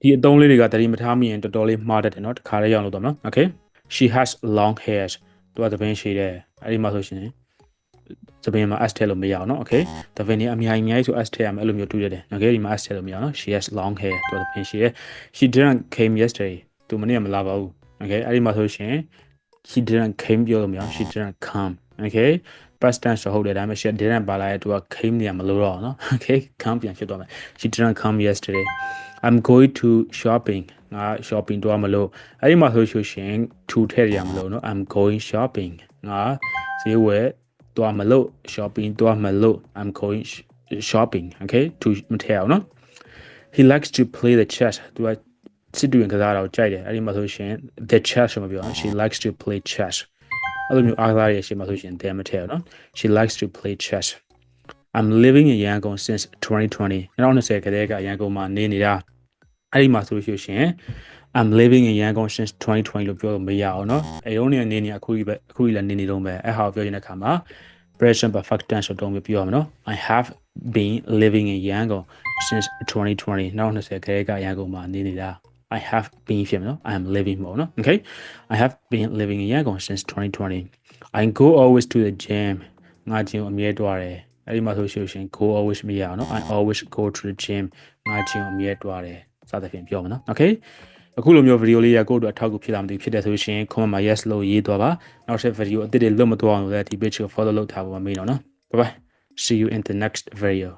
ဒီအသုံးလေးတွေကတတိမထားမိရင်တော်တော်လေးမှားတတ်တယ်เนาะတခါလေးရောက်လို့တော့နော် okay she has long hairs သူကသပင်းရှိတယ်အဲ့ဒီမှာဆိုရှင်သပင်းမှာ s ထည့်လို့မရအောင်เนาะ okay သပင်းนี่အများကြီးအများကြီးဆို s ထည့်ရမယ်အဲ့လိုမျိုးတူရတယ် okay ဒီမှာ s ထည့်လို့မရအောင်เนาะ she has long hair သူကသပင်းရှိတယ် she didn't came yesterday သူမနေ့ကမလာပါဘူး okay အဲ့ဒီမှာဆိုရှင် she didn't came ပြောလို့မရအောင် she didn't come okay past tense ဆိုဟုတ်တယ်ဒါပေမဲ့ she didn't ပါလာတဲ့သူက came နေရမလို့တော့เนาะ okay come ပြန်ဖြစ်သွားမယ် she didn't come yesterday i'm going to shopping ငါ shopping တော့မလို့အဲ့ဒီမှာဆိုရှင် to ထည့်ရမလို့เนาะ i'm going shopping ငါဈေးဝယ်တော့မလို့ shopping တော့မလို့ i'm going sh- shopping okay to မထည့်အောင်เนาะ he likes to play the chess သူကစစ်တူရင်ကစားတာကိုကြိုက်တယ်အဲ့ဒီမှာဆိုရှင် the chess ဆိုမပြောအောင် she likes to play chess အဲ့လိုမျိုးအားကစားရရှိမှာဆိုရှင်တဲမထည့်အောင်နော် she likes to play chess I'm living in Yangon since 2020 2020ခရဲကရန်ကုန်မှာနေနေတာအဲ့ဒီမှာဆိုလို့ရှိရင် I'm living in Yangon since 2020လို့ပြောလို့မရအောင်เนาะအဲရုံးနေနေနေအခုကြီးပဲအခုကြီးလည်းနေနေတော့ပဲအဲ့ဟာကိုပြောရတဲ့အခါမှာ present perfect tense ဆိုတော့ပြောရမှာเนาะ I have been living in Yangon since 2020 2020ခရဲကရန်ကုန်မှာနေနေတာ I have been ဖြစ်မယ်နော် I am living ပေါ့နော် okay I have been living in Yangon since 2020 I go always to the gym ငါ gym အမြဲတွားတယ်အဲ့ဒီမှာဆိုရှင် go always မရအောင်နော် I always go to the gym ငါ gym အမြဲတွားတယ်စသဖြင့်ပြောမှာနော် okay အခုလိုမျိုးဗီဒီယိုလေးရကိုယ့်အတွက်အထောက်အကူဖြစ်လာမှဖြစ်တယ်ဆိုရှင် comment မှာ yes လို့ရေးသွားပါနောက်ထပ်ဗီဒီယိုအသစ်တွေလွတ်မသွားအောင်လည်းဒီ page ကို follow လုပ်ထားပါမမေးတော့နော် bye bye see you in the next video